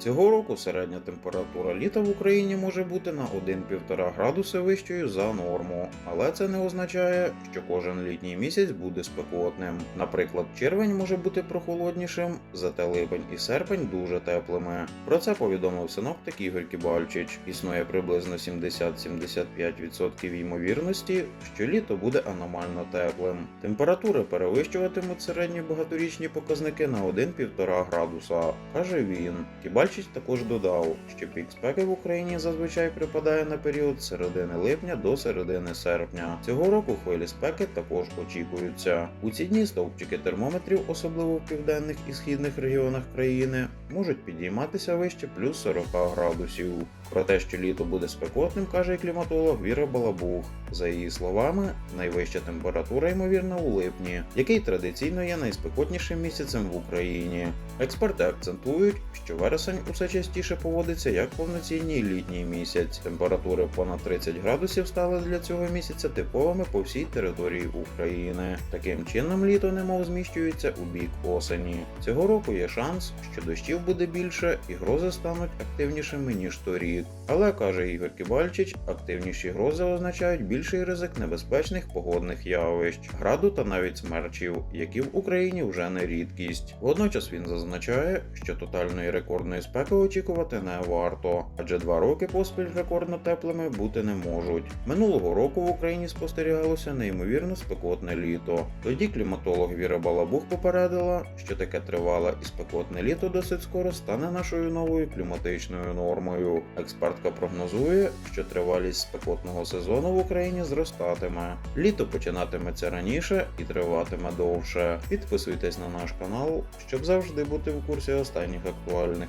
Цього року середня температура літа в Україні може бути на 1-1,5 градуси вищою за норму, але це не означає, що кожен літній місяць буде спекотним. Наприклад, червень може бути прохолоднішим, зате липень і серпень дуже теплими. Про це повідомив синоптик Ігор Кібальчич. Існує приблизно 70-75% ймовірності, що літо буде аномально теплим. Температури перевищуватимуть середні багаторічні показники на 1-1,5 градуса, каже він. Кібальчич також додав, що пік спеки в Україні зазвичай припадає на період з середини липня до середини серпня. Цього року хвилі спеки також очікуються. У ці дні стовпчики термометрів, особливо в південних і східних регіонах країни, можуть підійматися вище плюс 40 градусів. Про те, що літо буде спекотним, каже кліматолог Віра Балабух. За її словами, найвища температура ймовірно у липні, який традиційно є найспекотнішим місяцем в Україні. Експерти акцентують, що вересень усе частіше поводиться як повноцінний літній місяць. Температури понад 30 градусів стали для цього місяця типовими по всій території України. Таким чином, літо немов зміщується у бік осені. Цього року є шанс, що дощів буде більше і грози стануть активнішими ніж торік. Але каже Ігор Кібальчич, активніші грози означають більший ризик небезпечних погодних явищ, граду та навіть смерчів, які в Україні вже не рідкість. Водночас він зазначає, що тотальної рекордної спеки очікувати не варто, адже два роки поспіль рекордно теплими бути не можуть. Минулого року в Україні спостерігалося неймовірно спекотне літо. Тоді кліматолог Віра Балабух попередила, що таке тривале і спекотне літо досить скоро стане нашою новою кліматичною нормою. Експертка прогнозує, що тривалість спекотного сезону в Україні зростатиме. Літо починатиметься раніше і триватиме довше. Підписуйтесь на наш канал, щоб завжди бути в курсі останніх актуальних